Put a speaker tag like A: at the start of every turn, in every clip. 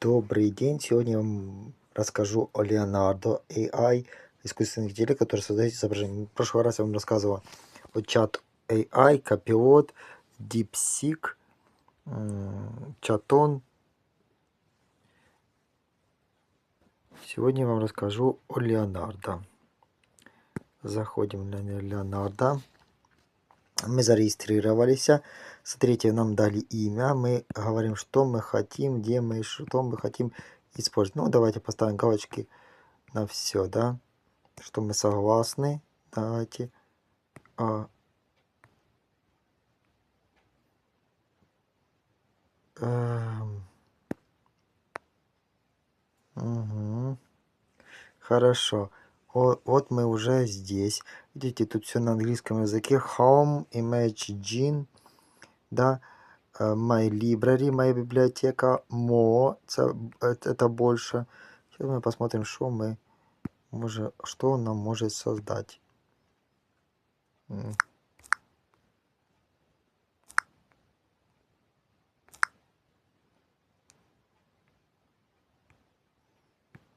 A: Добрый день. Сегодня я вам расскажу о Leonardo AI, искусственный интеллект, который создает изображение. В прошлый раз я вам рассказывал о чат AI, Copilot, DeepSeek, Chaton. Сегодня я вам расскажу о Leonardo. Заходим на Leonardo. Мы зарегистрировались. Смотрите, нам дали имя. Мы говорим, что мы хотим, где мы, что мы хотим использовать. Ну, давайте поставим галочки на все, да. Что мы согласны. Давайте. А, мгм. Хорошо. О, вот мы уже здесь. Видите, тут все на английском языке. Home, Image Gene, да. э, My Library, моя библиотека. More, это, это больше. Сейчас мы посмотрим, что мы може, что нам может создать.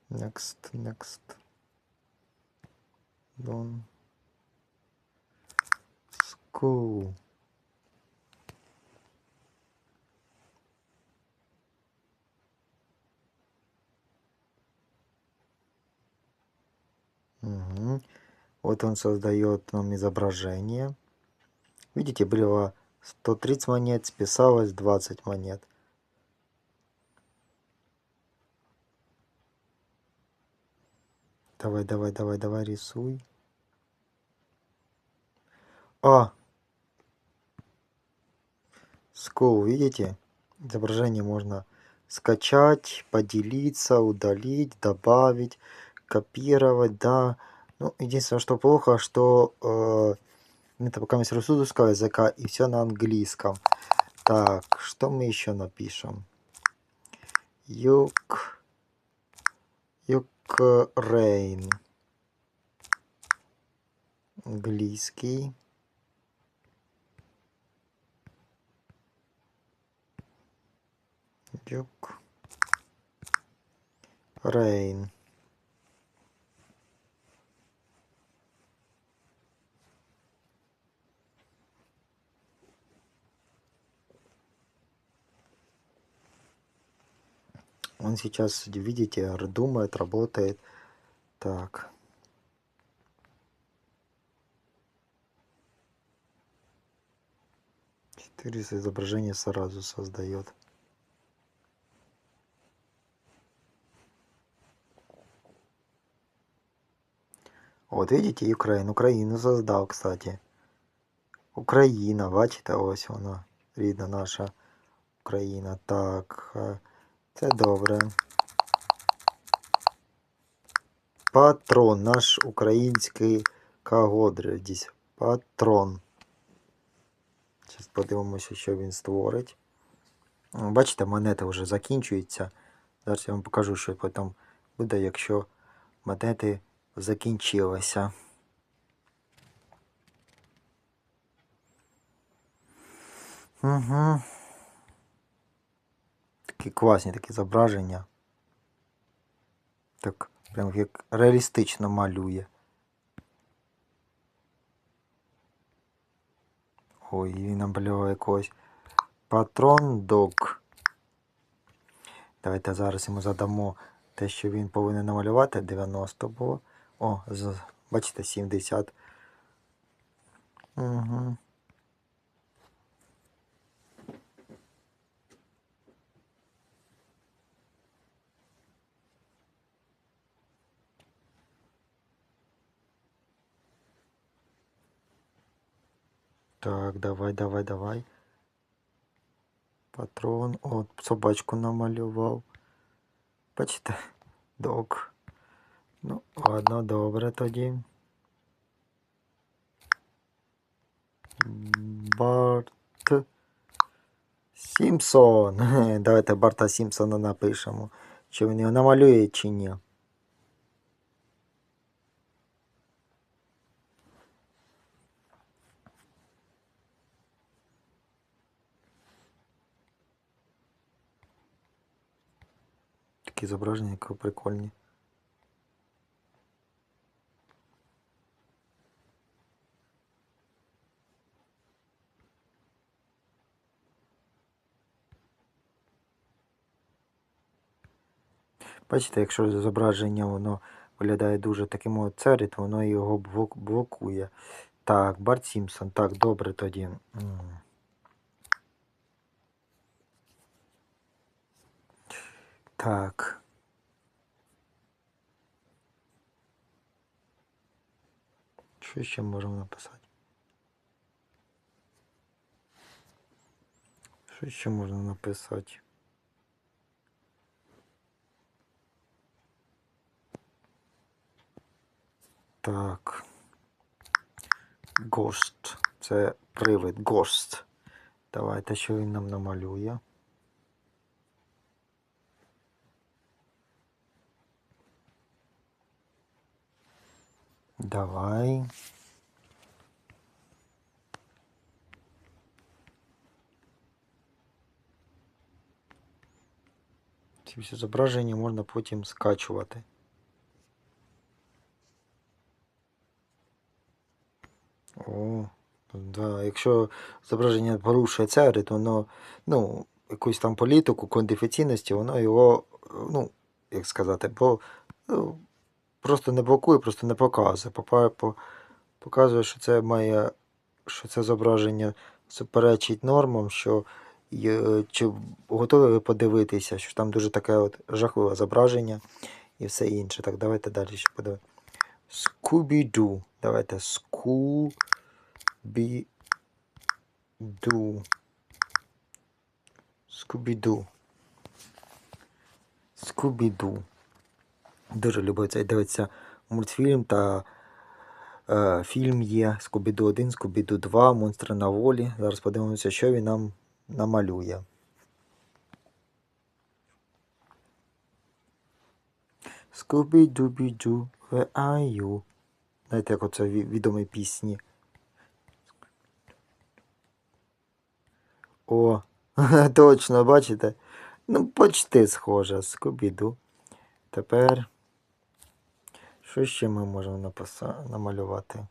A: Next, next. Done. School. Мгм. Вот он создает нам изображение. Видите, было 130 монет, списалось 20 монет. Давай, давай, давай, давай, рисуй. А! School, видите? Изображение можно скачать, поделиться, удалить, добавить, копировать, да. Ну, единственное, что плохо, что э, это пока с русского языка и все на английском. Так, что мы еще напишем? Юг. Юкрейн. Английский. Юг. Рейн. Он сейчас, видите, думает, работает. Так. Четыре изображения сразу создает. Вот видите, Украину. Украину создал, кстати. Україна, бачите, ось вона. Рідна наша Україна. Так. е, Це добре. Патрон, наш український кагодрядість. Патрон. Зараз подивимося, що він створить. Бачите, монети вже закінчуються. Зараз я вам покажу, що потім буде, якщо монети закінчилися. Угу. Такі класні такі зображення. Так, прям як реалістично малює. Ой, він намалював якогось патрон док. Давайте зараз йому задамо те, що він повинен намалювати. 90 було. О, з, бачите, 70. Угу. Так, давай, давай, давай. Патрон. О, собачку намалював. Бачите? Док. Ну, ладно, добре тоді. Барт Сімпсон. Давайте Барта Сімпсона напишемо. Чи він його намалює, чи ні. такі зображення, які прикольні. Бачите, якщо зображення воно виглядає дуже таким царі, то воно його блокує. Так, Барт Сімпсон. Так, добре тоді. Так. Що ще можемо написати? Що ще можна написати? Так. Ghost. Це привид. Ghost. Давайте, що він нам намалює. Давай. Ці всі зображення можна потім скачувати. Да. Якщо зображення порушує цери, то воно, ну, якусь там політику, кодифіційності, воно його, ну, як сказати, бо ну, просто не блокує, просто не показує. Показує, що це має, що це зображення суперечить нормам, що чи готові ви подивитися, що там дуже таке от жахливе зображення і все інше. Так, давайте далі ще подивимося. Scooby-Doo. Давайте Scooby-Doo. Scooby-Doo. Scooby-Doo. Дуже люблю цей дивитися мультфільм та е, фільм є Scooby-Doo 1, Scooby-Doo 2, Монстри на волі. Зараз подивимося, що він нам намалює. Scooby-Dooby-Doo, where are you? Знаєте, як оце відомі пісні. О, точно, бачите? Ну, почти схоже, Scooby-Doo. Тепер. Що ще ми можемо написа... намалювати?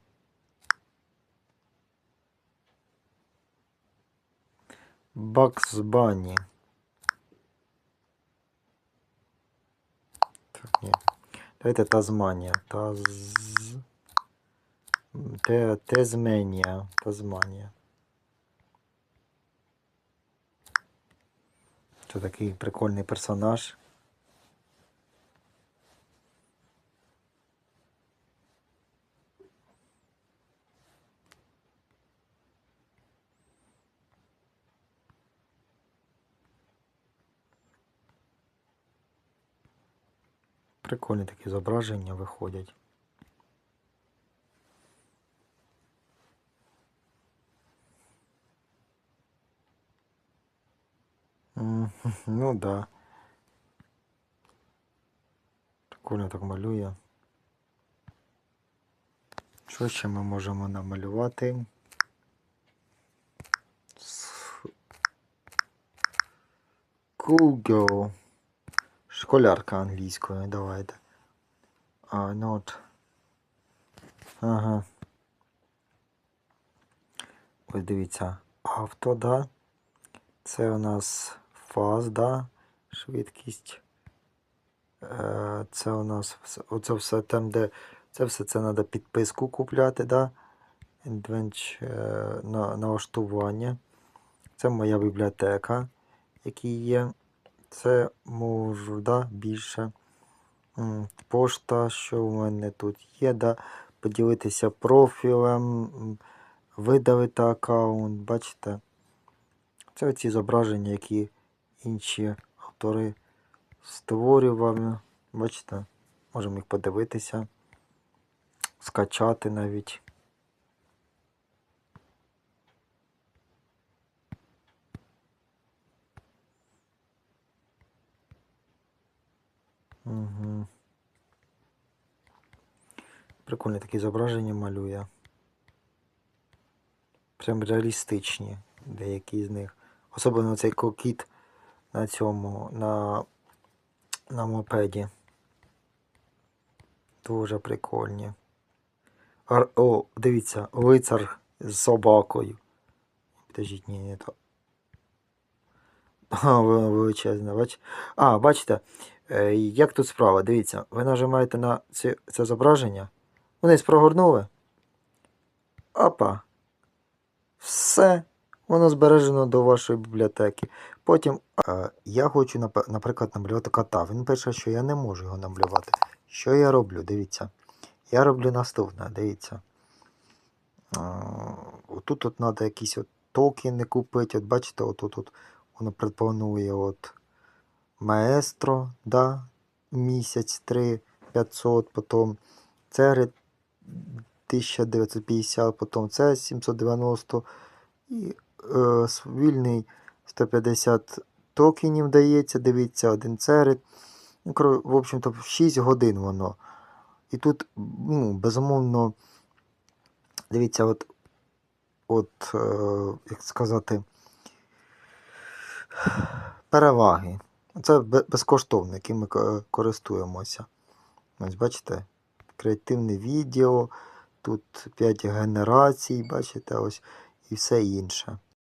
A: Бакс Банні. Так, ні. Давайте Тазманія. Таз... Те... Тезменія. Тазманія. Це такий прикольний персонаж. Прикольні такі зображення виходять. Ну да. Прикольно так малює. Що ще ми можемо намалювати? Girl. Школярка англійською, давайте. А, not. Ага. Ось дивіться. Авто, да. Це у нас фаз, да. Швидкість. Е, Це у нас оце все там, де це все це треба підписку купляти, да. Adventure, е, на, налаштування. Це моя бібліотека, які є. Це можу, да, більше. Пошта, що в мене тут є, да. Поділитися профілем, видалити аккаунт, бачите? Це оці зображення, які інші автори створювали. Бачите? Можемо їх подивитися, скачати навіть. Угу. Прикольні такі зображення малює. Прям реалістичні деякі з них. Особливо цей кокіт на цьому, на на мопеді. Дуже прикольні. Ар- О, дивіться, лицар з собакою. Підождіть, ні, не то. А, величезне, бач. А, бачите, е, як тут справа? Дивіться, ви нажимаєте на це, це зображення, вниз прогорнули. Опа. Все. Воно збережено до вашої бібліотеки. Потім е, я хочу, наприклад, намалювати кота. Він пише, що я не можу його намалювати. Що я роблю? Дивіться. Я роблю наступне, дивіться. Е, Отут от треба якісь от токени купити. От бачите, отут от воно пропонує от маестро, да, місяць 3 500, потім це 1950, потім це 790 і вільний 150 токенів дається, дивіться, один церет. Ну, в общем-то, 6 годин воно. І тут, ну, безумовно, дивіться, от, от е, як сказати, переваги. Це безкоштовно, яким ми користуємося. Ось бачите, креативне відео, тут 5 генерацій, бачите, ось і все інше.